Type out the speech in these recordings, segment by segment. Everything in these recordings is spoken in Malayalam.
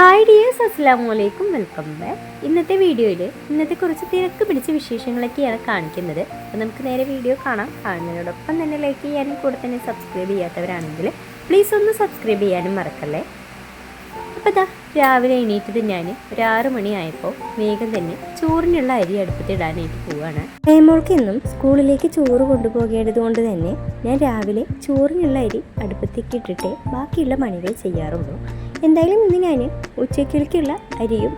ഹായ് ഡിയേഴ്സ് അസ്സാം വലൈക്കും വെൽക്കം ബാക്ക് ഇന്നത്തെ വീഡിയോയിൽ ഇന്നത്തെ കുറച്ച് തിരക്ക് പിടിച്ച വിശേഷങ്ങളൊക്കെയാണ് കാണിക്കുന്നത്. അപ്പോൾ നമുക്ക് നേരെ വീഡിയോ കാണാം. കാണുന്നതിനോടൊപ്പം തന്നെ ലൈക്ക് ചെയ്യാനും കൂടെ തന്നെ സബ്സ്ക്രൈബ് ചെയ്യാത്തവരാണെങ്കിൽ പ്ലീസ് ഒന്ന് സബ്സ്ക്രൈബ് ചെയ്യാനും മറക്കല്ലേ. അപ്പോൾ ഇതാ രാവിലെ എണീറ്റത് ഞാൻ ഒരു ആറ് മണിയായപ്പോൾ വേഗം തന്നെ ചോറിനുള്ള അരി അടുപ്പത്തിടാനായിട്ട് പോവുകയാണ് പ്രേമോൾക്ക് ഇന്നും സ്കൂളിലേക്ക് ചോറ് കൊണ്ടുപോകേണ്ടത് കൊണ്ട് തന്നെ ഞാൻ രാവിലെ ചോറിനുള്ള അരി അടുപ്പത്തേക്ക് ഇട്ടിട്ടേ ബാക്കിയുള്ള പണികൾ ചെയ്യാറുള്ളൂ. എന്തായാലും ഇന്ന് ഞാൻ ഉച്ചയ്ക്കുള്ള അരിയും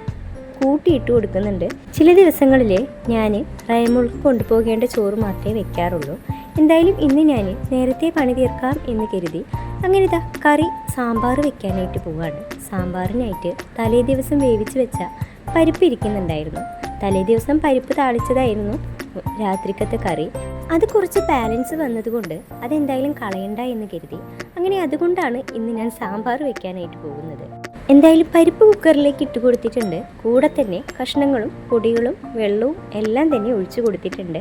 കൂട്ടിയിട്ട് കൊടുക്കുന്നുണ്ട്. ചില ദിവസങ്ങളിൽ ഞാൻ റയമുൾക്ക് കൊണ്ടുപോകേണ്ട ചോറ് മാത്രമേ വെക്കാറുള്ളൂ. എന്തായാലും ഇന്ന് ഞാൻ നേരത്തെ പണി തീർക്കാം എന്ന് കരുതി അങ്ങനെ ഇതാ കറി സാമ്പാർ വെക്കാനായിട്ട് പോവാണ്. സാമ്പാറിനായിട്ട് തലേ ദിവസം വേവിച്ച് വെച്ച പരിപ്പ് ഇരിക്കുന്നുണ്ടായിരുന്നു. തലേ ദിവസം പരിപ്പ് താളിച്ചതായിരുന്നു. രാത്രിക്കത്തെ കറി. അത് കുറച്ച് ബാലൻസ് വന്നതുകൊണ്ട് അതെന്തായാലും കളയണ്ട എന്ന് കരുതി. അങ്ങനെ അതുകൊണ്ടാണ് ഇന്ന് ഞാൻ സാമ്പാർ വെക്കാനായിട്ട് പോകുന്നത്. എന്തായാലും പരിപ്പ് കുക്കറിലേക്ക് ഇട്ട് കൊടുത്തിട്ടുണ്ട്. കൂടെ തന്നെ കഷ്ണങ്ങളും പൊടികളും വെള്ളവും എല്ലാം തന്നെ ഒഴിച്ചു കൊടുത്തിട്ടുണ്ട്.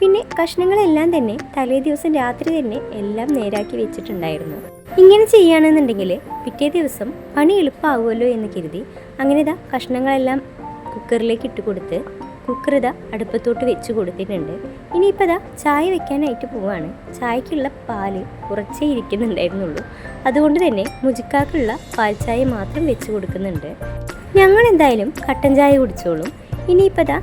പിന്നെ കഷ്ണങ്ങളെല്ലാം തന്നെ തലേ ദിവസം രാത്രി തന്നെ എല്ലാം നേരാക്കി വെച്ചിട്ടുണ്ടായിരുന്നു. ഇങ്ങനെ ചെയ്യുകയാണെന്നുണ്ടെങ്കിൽ പിറ്റേ ദിവസം പണി എളുപ്പമാവുമല്ലോ എന്ന് കരുതി. അങ്ങനെ ഇതാ കഷ്ണങ്ങളെല്ലാം കുക്കറിലേക്ക് ഇട്ട് കൊടുത്ത് കുക്കർ ഇതാ അടുപ്പത്തോട്ട് വെച്ച് കൊടുത്തിട്ടുണ്ട്. ഇനിയിപ്പോൾ ഇതാ ചായ വെക്കാനായിട്ട് പോവാണ്. ചായക്കുള്ള പാൽ കുറച്ചേ ഇരിക്കുന്നുണ്ടായിരുന്നുള്ളൂ. അതുകൊണ്ട് തന്നെ മുജിക്കാക്കുള്ള പാൽ ചായ മാത്രം വെച്ച് കൊടുക്കുന്നുണ്ട്. ഞങ്ങൾ എന്തായാലും കട്ടൻ ചായ കുടിച്ചോളും. ഇനിയിപ്പോൾ ഇതാ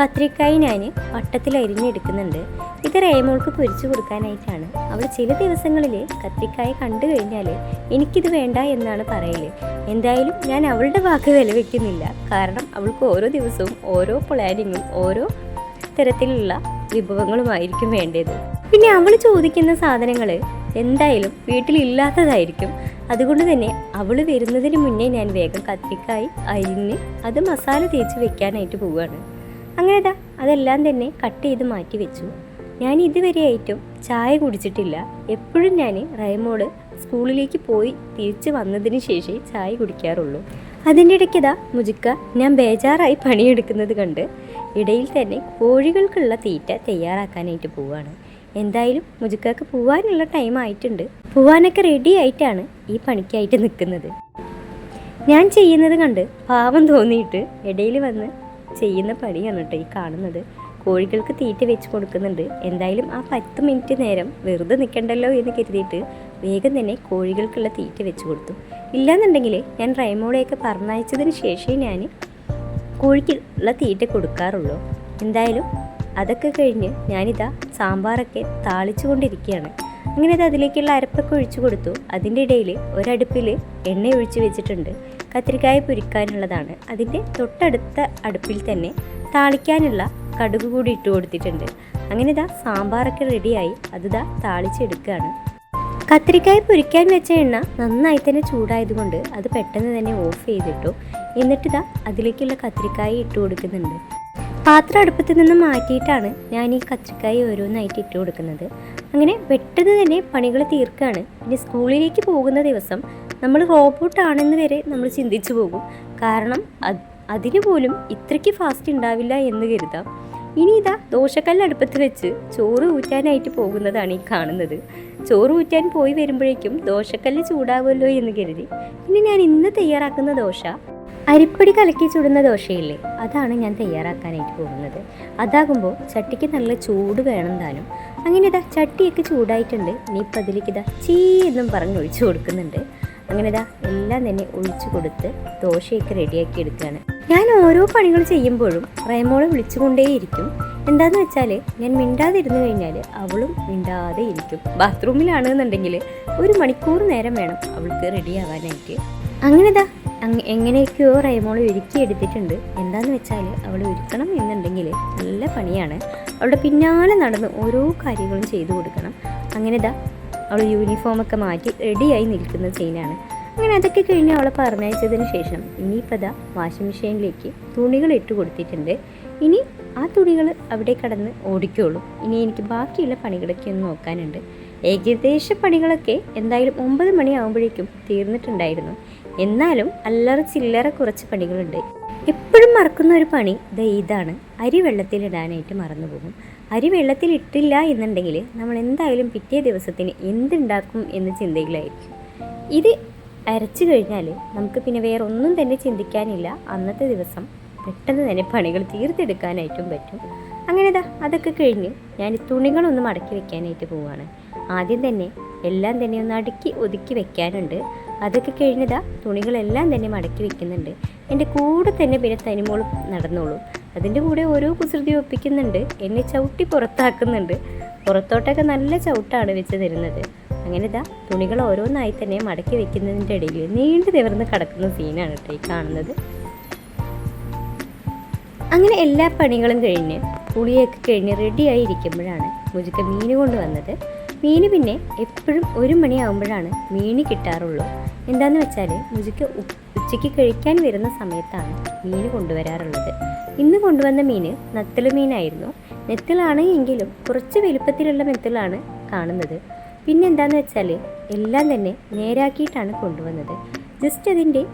കത്രിക്കായി ഞാൻ വട്ടത്തിൽ അരിഞ്ഞെടുക്കുന്നുണ്ട്. ഇത് റേമോൾക്ക് പൊരിച്ചു കൊടുക്കാനായിട്ടാണ്. അവൾ ചില ദിവസങ്ങളിൽ കത്രിക്കായ കണ്ടു കഴിഞ്ഞാൽ എനിക്കിത് വേണ്ട എന്നാണ് പറയൽ എന്തായാലും ഞാൻ അവളുടെ വാക്ക് വില വെക്കുന്നില്ല കാരണം അവൾക്ക് ഓരോ ദിവസവും ഓരോ പ്ലാനിങ്ങും ഓരോ തരത്തിലുള്ള വിഭവങ്ങളുമായിരിക്കും വേണ്ടത്. പിന്നെ അവൾ ചോദിക്കുന്ന സാധനങ്ങൾ എന്തായാലും വീട്ടിലില്ലാത്തതായിരിക്കും. അതുകൊണ്ട് തന്നെ അവൾ വരുന്നതിന് മുന്നേ ഞാൻ വേഗം കത്തിക്കായി അരിഞ്ഞ് അത് മസാല തേച്ച് വെക്കാനായിട്ട് പോവുകയാണ് അങ്ങനെ അതെല്ലാം തന്നെ കട്ട് ചെയ്ത് മാറ്റി വെച്ചു. ഞാൻ ഇതുവരെ ഇതുവരെയായിട്ടും ചായ കുടിച്ചിട്ടില്ല. എപ്പോഴും ഞാൻ റൈമോട് സ്കൂളിലേക്ക് പോയി തിരിച്ച് വന്നതിന് ശേഷമേ ചായ കുടിക്കാറുള്ളൂ. അതിന്റെ ഇടയ്ക്കിതാ മുജുക്ക ഞാൻ ബേജാറായി പണിയെടുക്കുന്നത് കണ്ട് ഇടയിൽ തന്നെ കോഴികൾക്കുള്ള തീറ്റ തയ്യാറാക്കാനായിട്ട് പോവുകയാണ് എന്തായാലും മുജുക്കാക്ക് പോവാനുള്ള ടൈം ആയിട്ടുണ്ട്. പോവാനൊക്കെ റെഡി ആയിട്ടാണ് ഈ പണിക്കായിട്ട് നിൽക്കുന്നത്. ഞാൻ ചെയ്യുന്നത് കണ്ട് പാവം തോന്നിയിട്ട് ഇടയിൽ വന്ന് ചെയ്യുന്ന പണിയാണ് കേട്ടോ ഈ കാണുന്നത്. കോഴികൾക്ക് തീറ്റ വെച്ച് കൊടുക്കുന്നുണ്ട്. എന്തായാലും ആ പത്ത് മിനിറ്റ് നേരം വെറുതെ നിൽക്കണ്ടല്ലോ എന്ന് കരുതിയിട്ട് വേഗം തന്നെ കോഴികൾക്കുള്ള തീറ്റ വെച്ച് കൊടുത്തു. ഇല്ലാന്നുണ്ടെങ്കിൽ ഞാൻ റൈമോളെയൊക്കെ പറഞ്ഞയച്ചതിന് ശേഷമേ ഞാൻ കോഴിക്കുള്ള തീറ്റ കൊടുക്കാറുള്ളൂ. എന്തായാലും അതൊക്കെ കഴിഞ്ഞ് ഞാനിതാ സാമ്പാറൊക്കെ താളിച്ചു കൊണ്ടിരിക്കുകയാണ്. അങ്ങനെ അത് അതിലേക്കുള്ള അരപ്പൊക്കെ ഒഴിച്ചു കൊടുത്തു. അതിന്റെ ഇടയിൽ ഒരടുപ്പിൽ എണ്ണ ഒഴിച്ച് വെച്ചിട്ടുണ്ട്. കത്തിരിക്കായ പുരിക്കാനുള്ളതാണ്. അതിന്റെ തൊട്ടടുത്ത അടുപ്പിൽ തന്നെ താളിക്കാനുള്ള കടുക് കൂടി ഇട്ട് കൊടുത്തിട്ടുണ്ട്. അങ്ങനെ ഇതാ സാമ്പാറൊക്കെ റെഡിയായി. അത് ഇതാ താളിച്ചെടുക്കുകയാണ് കത്തിരിക്കായ പൊരിക്കാൻ വെച്ച എണ്ണ നന്നായി തന്നെ ചൂടായതുകൊണ്ട് അത് പെട്ടെന്ന് തന്നെ ഓഫ് ചെയ്തിട്ടു. എന്നിട്ടിതാ അതിലേക്കുള്ള കത്തിരിക്കായ ഇട്ട് കൊടുക്കുന്നുണ്ട്. പാത്രം അടുപ്പത്തിൽ നിന്ന് മാറ്റിയിട്ടാണ് ഞാൻ ഈ കത്തിരിക്കായ ഓരോന്നായിട്ട് ഇട്ട് കൊടുക്കുന്നത്. അങ്ങനെ പെട്ടെന്ന് തന്നെ പണികൾ തീർക്കുകയാണ് ഇനി സ്കൂളിലേക്ക് പോകുന്ന ദിവസം നമ്മൾ റോബോട്ടാണെന്ന് വരെ നമ്മൾ ചിന്തിച്ചു പോകും. കാരണം അത് അതിന് പോലും ഇത്രയ്ക്ക് ഫാസ്റ്റ് ഉണ്ടാവില്ല എന്ന് കരുതാം. ഇനി ഇതാ ദോശക്കല്ല് അടുപ്പത്ത് വെച്ച് ചോറ് ഊറ്റാനായിട്ട് പോകുന്നതാണ് ഈ കാണുന്നത്. ചോറ് ഊറ്റാൻ പോയി വരുമ്പോഴേക്കും ദോശക്കല്ല് ചൂടാവുമല്ലോ എന്ന് കരുതി. പിന്നെ ഞാൻ ഇന്ന് തയ്യാറാക്കുന്ന ദോശ അരിപ്പൊടി കലക്കി ചുടുന്ന ദോശയില്ലേ? അതാണ് ഞാൻ തയ്യാറാക്കാനായിട്ട് പോകുന്നത്. അതാകുമ്പോൾ ചട്ടിക്ക് നല്ല ചൂട് വേണം താനും. അങ്ങനെ ഇതാ ചട്ടിയൊക്കെ ചൂടായിട്ടുണ്ട്. ഇനിയിപ്പോൾ അതിലേക്ക് ഇതാ ചീ എന്നും പറഞ്ഞ് ഒഴിച്ചു കൊടുക്കുന്നുണ്ട്. അങ്ങനെ ഇതാ എല്ലാം തന്നെ ഒഴിച്ചു കൊടുത്ത് ദോശയൊക്കെ റെഡിയാക്കി എടുക്കുകയാണ് ഞാൻ ഓരോ പണികൾ ചെയ്യുമ്പോഴും റേമോളെ വിളിച്ചുകൊണ്ടേയിരിക്കും. എന്താന്ന് വെച്ചാൽ ഞാൻ മിണ്ടാതിരുന്നു കഴിഞ്ഞാൽ അവളും മിണ്ടാതെ ഇരിക്കും. ബാത്റൂമിലാണെന്നുണ്ടെങ്കിൽ ഒരു മണിക്കൂർ നേരം വേണം അവൾക്ക് റെഡിയാവാനായിട്ട് അങ്ങനെ ഇതാ അങ്ങ് എങ്ങനെയൊക്കെയോ റൈമോൾ ഒരുക്കി എടുത്തിട്ടുണ്ട്. എന്താന്ന് വെച്ചാൽ അവൾ ഒരുക്കണം എന്നുണ്ടെങ്കിൽ നല്ല പണിയാണ്. അവളുടെ പിന്നാലെ നടന്ന് ഓരോ കാര്യങ്ങളും ചെയ്തു കൊടുക്കണം. അങ്ങനെ ഇതാ അവൾ യൂണിഫോമൊക്കെ മാറ്റി റെഡിയായി നിൽക്കുന്ന സീനാണ് അങ്ങനെ അതൊക്കെ കഴിഞ്ഞ് അവളെ പറഞ്ഞയച്ചതിന് ശേഷം ഇനിയിപ്പോൾ ഇതാ വാഷിംഗ് മെഷീനിലേക്ക് തുണികൾ ഇട്ട് കൊടുത്തിട്ടുണ്ട്. ഇനി ആ തുണികൾ അവിടെ കടന്ന് ഓടിക്കോളും. ഇനി എനിക്ക് ബാക്കിയുള്ള പണികളൊക്കെ ഒന്ന് നോക്കാനുണ്ട്. ഏകദേശ പണികളൊക്കെ എന്തായാലും ഒമ്പത് മണിയാകുമ്പോഴേക്കും തീർന്നിട്ടുണ്ടായിരുന്നു. എന്നാലും അല്ലറ ചില്ലറ കുറച്ച് പണികളുണ്ട്. എപ്പോഴും മറക്കുന്ന ഒരു പണി ദേ ഇതാണ്. അരി വെള്ളത്തിലിടാനായിട്ട് മറന്നു പോകും അരി വെള്ളത്തിൽ ഇട്ടില്ല എന്നുണ്ടെങ്കിൽ നമ്മൾ എന്തായാലും പിറ്റേ ദിവസത്തിന് എന്തുണ്ടാക്കും എന്ന് ചിന്തയിലായിരിക്കും ഇത് അരച്ചു കഴിഞ്ഞാൽ നമുക്ക് പിന്നെ വേറെ ഒന്നും തന്നെ ചിന്തിക്കാനില്ല. അന്നത്തെ ദിവസം പെട്ടെന്ന് തന്നെ പണികൾ തീർത്തെടുക്കാനായിട്ടും പറ്റും. അങ്ങനെ ദാ അതൊക്കെ കഴിഞ്ഞ് ഞാൻ തുണികളൊന്ന് മടക്കി വെക്കാനായിട്ട് പോവുകയാണ് ആദ്യം തന്നെ എല്ലാം തന്നെ ഒന്ന് അടുക്കി ഒതുക്കി വെക്കാനുണ്ട്. അതൊക്കെ കഴിഞ്ഞതാ തുണികളെല്ലാം തന്നെ മടക്കി വെക്കുന്നുണ്ട്. എന്റെ കൂടെ തന്നെ പിന്നെ തനിമോളും നടന്നോളും. അതിന്റെ കൂടെ ഓരോ കുസൃതി ഒപ്പിക്കുന്നുണ്ട്. എന്നെ ചവിട്ടി പുറത്താക്കുന്നുണ്ട്. പുറത്തോട്ടൊക്കെ നല്ല ചവിട്ടാണ് വെച്ച് തരുന്നത്. അങ്ങനെ ഇതാ തുണികൾ ഓരോന്നായി തന്നെ മടക്കി വെക്കുന്നതിന്റെ ഇടയിൽ നീണ്ടു നിവർന്ന് കിടക്കുന്ന സീനാണ് കേട്ടോ ഈ കാണുന്നത്. അങ്ങനെ എല്ലാ പണികളും കഴിഞ്ഞ് കുളിയൊക്കെ കഴിഞ്ഞ് റെഡിയായി ഇരിക്കുമ്പോഴാണ് മുജുക്ക മീൻ കൊണ്ടുവന്നത് മീൻ പിന്നെ എപ്പോഴും ഒരു മണിയാകുമ്പോഴാണ് മീന് കിട്ടാറുള്ളൂ. എന്താന്ന് വെച്ചാൽ മുജിക്ക് ഉച്ചയ്ക്ക് കഴിക്കാൻ വരുന്ന സമയത്താണ് മീൻ കൊണ്ടുവരാറുള്ളത്. ഇന്ന് കൊണ്ടുവന്ന മീന് നത്തൽ മീനായിരുന്നു. നെത്തിലാണ് എങ്കിലും കുറച്ച് വലുപ്പത്തിലുള്ള മെത്തിലാണ് കാണുന്നത്. പിന്നെ എന്താന്ന് വെച്ചാൽ എല്ലാം തന്നെ നേരാക്കിയിട്ടാണ് കൊണ്ടുവന്നത്. ജസ്റ്റ് അതിന്റെ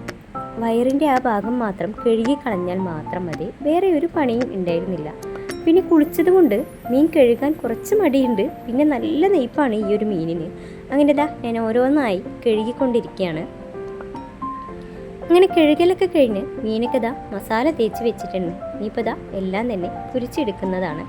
വയറിന്റെ ആ ഭാഗം മാത്രം കഴുകി കളഞ്ഞാൽ മാത്രം മതി. വേറെ ഒരു പണിയും ഉണ്ടായിരുന്നില്ല. പിന്നെ കുളിച്ചതുകൊണ്ട് മീൻ കഴുകാൻ കുറച്ച് മടിയുണ്ട്. പിന്നെ നല്ല നെയ്പ്പാണ് ഈ ഒരു മീനിന്. അങ്ങനെ ഇതാ ഞാൻ ഓരോന്നായി കഴുകിക്കൊണ്ടിരിക്കുകയാണ്. അങ്ങനെ കഴുകലൊക്കെ കഴിഞ്ഞ് മീനൊക്കെ ഇതാ മസാല തേച്ച് വെച്ചിട്ടുണ്ട്. ഇനിയിപ്പോൾ ഇതാ എല്ലാം തന്നെ പൊരിച്ചെടുക്കുന്നതാണ്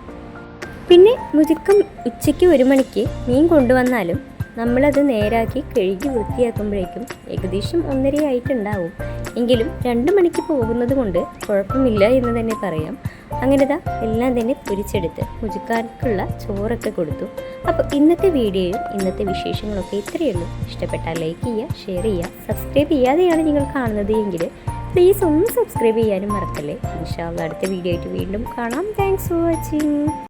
പിന്നെ മുചുക്കം ഉച്ചയ്ക്ക് ഒരു മണിക്ക് മീൻ കൊണ്ടുവന്നാലും നമ്മളത് നേരാക്കി കഴുകി വൃത്തിയാക്കുമ്പോഴേക്കും ഏകദേശം ഒന്നരയായിട്ടുണ്ടാവും. എങ്കിലും രണ്ട് മണിക്ക് പോകുന്നത് കൊണ്ട് കുഴപ്പമില്ല എന്ന് തന്നെ പറയാം. അങ്ങനെ ദാ എല്ലാം തന്നെ പൊരിച്ചെടുത്ത് മുജുക്കാർക്കുള്ള ചോറൊക്കെ കൊടുത്തു. അപ്പോൾ ഇന്നത്തെ വീഡിയോയും ഇന്നത്തെ വിശേഷങ്ങളൊക്കെ ഇത്രയേ ഉള്ളൂ ഇഷ്ടപ്പെട്ടാൽ ലൈക്ക് ചെയ്യുക ഷെയർ ചെയ്യുക സബ്സ്ക്രൈബ് ചെയ്യാതെയാണ് നിങ്ങൾ കാണുന്നത് എങ്കിൽ പ്ലീസ് ഒന്ന് സബ്സ്ക്രൈബ് ചെയ്യാനും മറക്കല്ലേ. ഇൻഷാല്ല അടുത്ത വീഡിയോ ആയിട്ട് വീണ്ടും കാണാം. Thanks for watching